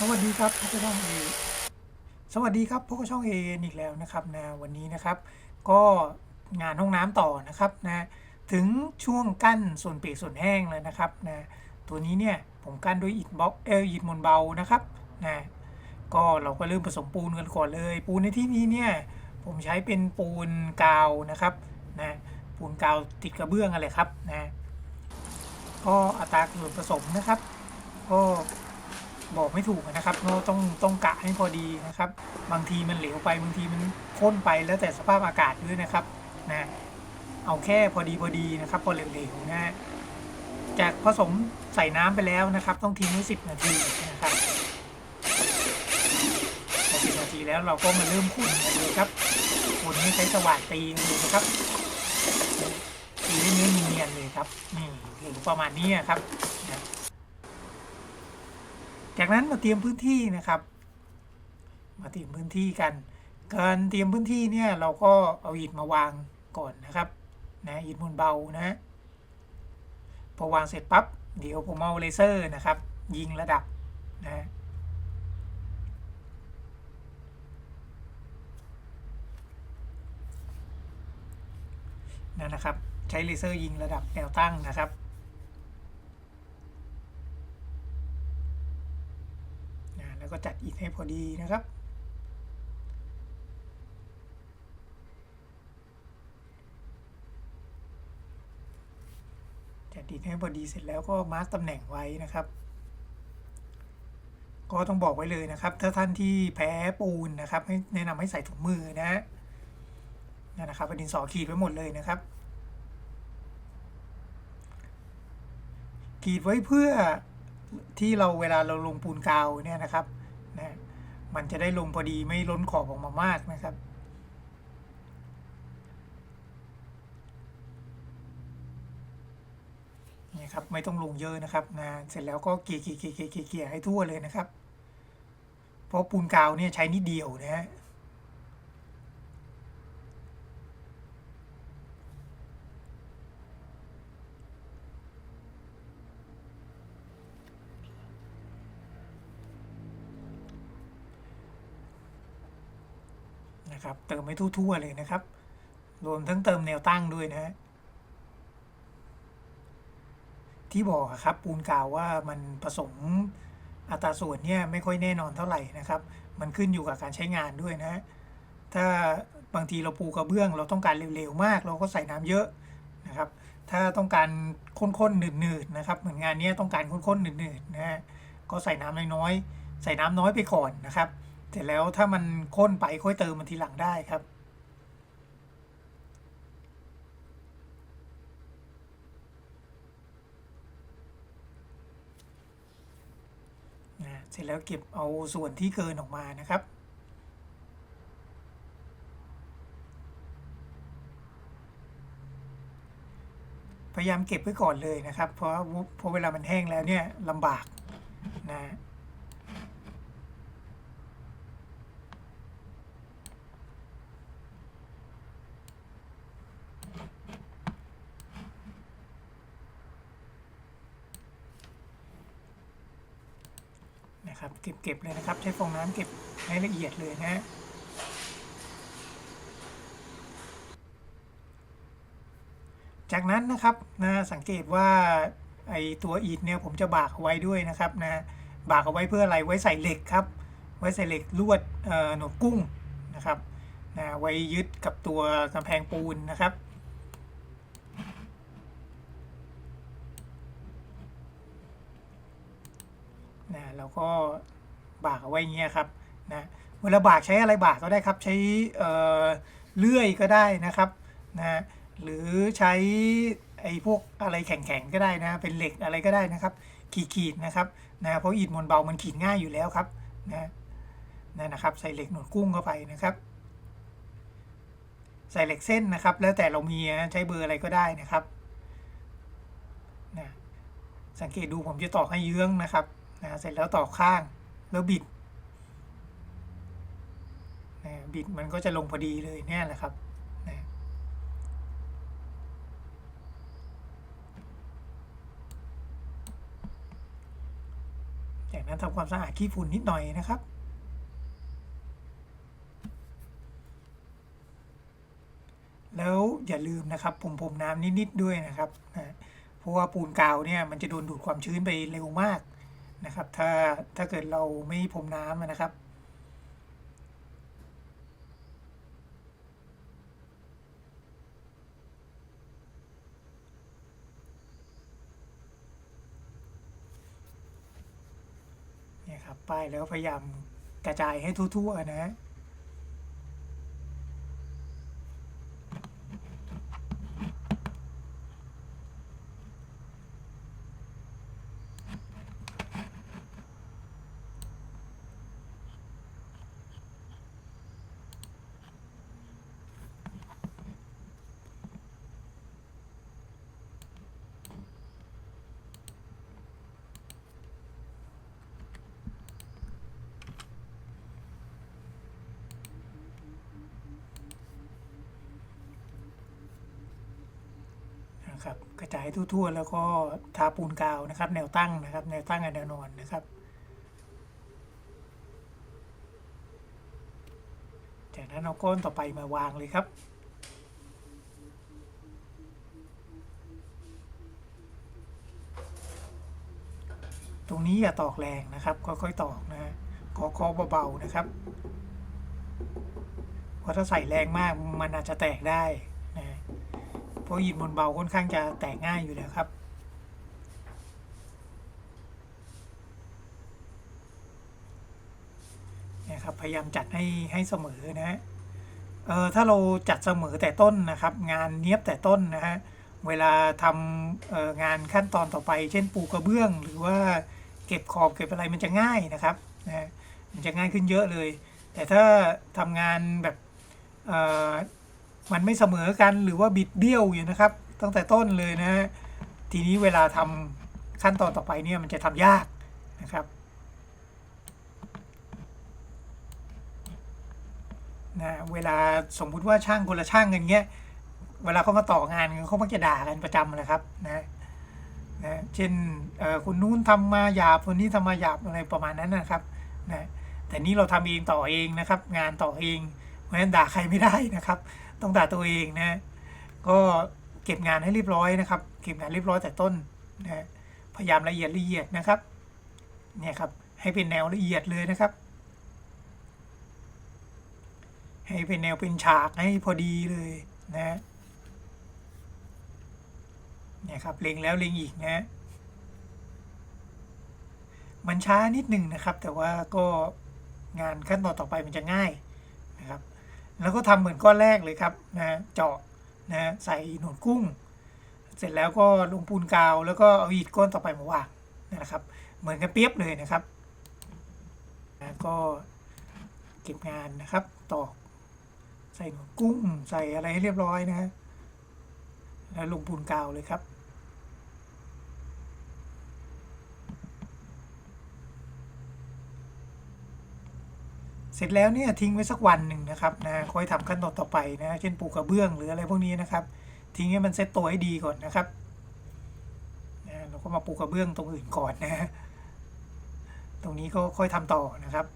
สวัสดีครับพบกับช่องเอสวัสดีครับพบกับช่องเออีกแล้วนะครับนะวันนี้นะครับ ก็งานห้องน้ำต่อนะครับนะถึงช่วงกั้นส่วนเปียกส่วนแห้งแล้วนะครับนะตัวนี้เนี่ยผมกั้นด้วยอิฐบล็อกเอออิฐมวลเบานะครับนะก็เราก็เริ่มผสมปูนกันก่อนเลย ปูนในที่นี้เนี่ยผมใช้เป็นปูนกาวนะครับนะปูนกาวติดกระเบื้องอะไรครับนะก็อัตราส่วนผสมนะครับ ก็ บอกไม่ถูกนะครับเราต้องต้องกะให้พอดีนะครับ บางทีมันเหลวไปบางทีมันข้นไปแล้วแต่สภาพอากาศด้วยนะครับนะเอาแค่พอดีพอดีนะครับ พอเหลวๆนะฮะจากผสมใส่น้ำไปแล้วนะครับ ต้องทิ้งไว้สิบนาทีนะครับพอสิบนาทีแล้วเราก็มาเริ่มขุ่นกันเลยครับขุ่นให้ใช้สว่านตีนเลยนะครับตีให้เนื้อเนียนๆเลยครับนี่เหลวประมาณนี้ครับ จากนั้นมาเตรียมพื้นที่นะครับ มาเตรียมพื้นที่กัน การเตรียมพื้นที่เนี่ยเราก็เอาอิฐมาวางก่อนนะครับนะอิฐมวลเบานะพอวางเสร็จปั๊บเดี๋ยวผมเอาเลเซอร์นะครับ ยิงระดับนะนั่นนะครับ ใช้เลเซอร์ยิงระดับแนวตั้งนะครับ นะ แล้วก็จัดอิฐให้พอดีนะครับ จัดอิฐให้พอดีเสร็จแล้วก็มาร์กตำแหน่งไว้นะครับ ก็ต้องบอกไว้เลยนะครับ ถ้าท่านที่แพ้ปูนนะครับให้แนะนำให้ใส่ถุงมือนะนั่นนะครับดินสอขีดไว้หมดเลยนะครับขีดไว้เพื่อที่เราเวลาเราลงปูนกาวเนี่ยนะครับ มันจะได้ลงพอดีไม่ล้นขอบออกมามากนะครับ นี่ครับไม่ต้องลงเยอะนะครับนะเสร็จแล้วก็เกลี่ยเกลี่ยเกลี่ยเกี่ยให้ทั่วเลยนะครับ เพราะปูนกาวเนี่ยใช้นิดเดียวนะฮะ นะครับ เติมให้ทั่วๆเลยนะครับ รวมทั้งเติมแนวตั้งด้วยนะฮะที่บอกครับปูนกาวว่ามันผสมอัตราส่วนเนี่ยไม่ค่อยแน่นอนเท่าไหร่นะครับ มันขึ้นอยู่กับการใช้งานด้วยนะฮะถ้าบางทีเราปูกระเบื้อง เราต้องการเร็วๆมาก เราก็ใส่น้ำเยอะนะครับ ถ้าต้องการข้นๆหนืดๆนะครับ เหมือนงานนี้ต้องการข้นๆหนืดๆนะฮะก็ใส่น้ำน้อยๆใส่น้ำน้อยไปก่อนนะครับ เสร็จแล้วถ้ามันข้นไปค่อยเติมมันทีหลังได้ครับ เสร็จแล้วเก็บเอาส่วนที่เกินออกมานะครับพยายามเก็บไว้ก่อนเลยนะครับ เพราะเพราะเวลามันแห้งแล้วเนี่ยลำบากนะ นะครับ เก็บเก็บเลยนะครับ ใช้ฟองน้ำเก็บให้ละเอียดเลยนะฮะจากนั้นนะครับนะสังเกตว่าไอตัวอิฐเนี่ยผมจะบากเอาไว้ด้วยนะครับนะบากเอาไว้เพื่ออะไรไว้ใส่เหล็กครับ ไว้ใส่เหล็กลวดหนวดกุ้งนะครับนะไว้ยึดกับตัวกำแพงปูนนะครับ นะเราก็บากเอาไว้เงี้ยครับนะเวลาบากใช้อะไรบากก็ได้ครับ ใช้เอ่อเลื่อยก็ได้นะครับนะหรือใช้ไอ้พวกอะไรแข็งๆก็ได้นะ เป็นเหล็กอะไรก็ได้นะครับ ขีดๆนะครับนะเพราะอิฐมวลเบามันขีดง่ายอยู่แล้วครับนะนั่นนะครับ ใส่เหล็กหนวดกุ้งเข้าไปนะครับ ใส่เหล็กเส้นนะครับ แล้วแต่เรามีนะใช้เบอร์อะไรก็ได้นะครับนะสังเกตดูผมจะตอกให้เยื้องนะครับ นะเสร็จแล้วต่อข้างแล้วบิดนะบิดมันก็จะลงพอดีเลยเนี่ยแหละครับนะจากนั้นทำความสะอาดขี้ฝุ่นนิดหน่อยนะครับแล้วอย่าลืมนะครับผมผมน้ำนิด ๆ ด้วยนะครับนะเพราะว่าปูนกาวเนี่ยมันจะโดนดูดความชื้นไปเร็วมาก นะครับ ถ้าถ้าเกิดเราไม่พรมน้ำนะครับ เนี่ยครับป้ายแล้วพยายามกระจายให้ทั่วๆนะ นะครับ กระจายทั่วๆ แล้วก็ทาปูนกาวนะครับ แนวตั้งนะครับ แนวตั้งกับแนวนอนนะครับ จากนั้นเอาก้อนต่อไปมาวางเลยครับตรงนี้อย่าตอกแรงนะครับ ค่อยๆตอกนะฮะคาะๆเบาๆนะครับ เพราะถ้าใส่แรงมากมันอาจจะแตกได้ เพราะหินบนเบาค่อนข้างจะแตกง่ายอยู่แล้วครับเนี่ยครับ พยายามจัดให้ให้เสมอนะฮะเออถ้าเราจัดเสมอแต่ต้นนะครับ งานเนี้ยบแต่ต้นนะฮะเวลาทำงานขั้นตอนต่อไป เช่นปูกระเบื้อง หรือว่าเก็บขอบเก็บอะไรมันจะง่ายนะครับนะมันจะง่ายขึ้นเยอะเลย แต่ถ้าทำงานแบบ มันไม่เสมอกันหรือว่าบิดเบี้ยวอยู่นะครับ ตั้งแต่ต้นเลยนะฮะทีนี้เวลาทำขั้นตอนต่อไปเนี่ยมันจะทำยากนะครับนะเวลาสมมุติว่าช่างคนละช่างกันเงี้ยเวลาเขามาต่องานเขามักจะด่ากันประจำนะครับนะนะเช่นเออคนนู้นทำมาหยาบคนนี้ทำมาหยาบอะไรประมาณนั้นนะครับนะแต่นี้เราทำเองต่อเองนะครับ งานต่อเองเพราะฉะนั้นด่าใครไม่ได้นะครับ ต้องด่าตัวเองนะ ก็เก็บงานให้เรียบร้อยนะครับ เก็บงานเรียบร้อยแต่ต้นนะพยายามละเอียดละเอียดนะครับเนี่ยครับให้เป็นแนวละเอียดเลยนะครับ ให้เป็นแนวเป็นฉากให้พอดีเลยนะเนี่ยครับเล็งแล้วเล็งอีกนะมันช้านิดหนึ่งนะครับ แต่ว่าก็งานขั้นตอนต่อไปมันจะง่ายนะครับ แล้วก็ทำเหมือนก้อนแรกเลยครับนะเจาะนะใส่หนวดกุ้ง เสร็จแล้วก็ลงปูนกาว แล้วก็เอาอิฐก้อนต่อไปมาวางนะครับ เหมือนกันเปียบเลยนะครับนะก็เก็บงานนะครับตอกใส่หนวดกุ้งใส่อะไรให้เรียบร้อยนะฮะแล้วลงปูนกาวเลยครับ เสร็จแล้วเนี่ยทิ้งไว้สักวันหนึ่งนะครับนะค่อยทำขั้นตอนต่อไปนะเช่นปูกระเบื้องหรืออะไรพวกนี้นะครับ ทิ้งให้มันเซ็ตตัวให้ดีก่อนนะครับนะเราก็มาปูกระเบื้องตรงอื่นก่อนนะตรงนี้ก็ค่อยทำต่อนะครับ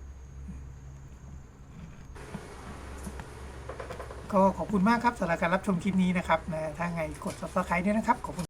ก็ขอบคุณมากครับสำหรับการรับชมคลิปนี้นะครับนะถ้าไงกด subscribe ด้วยนะครับขอบคุณ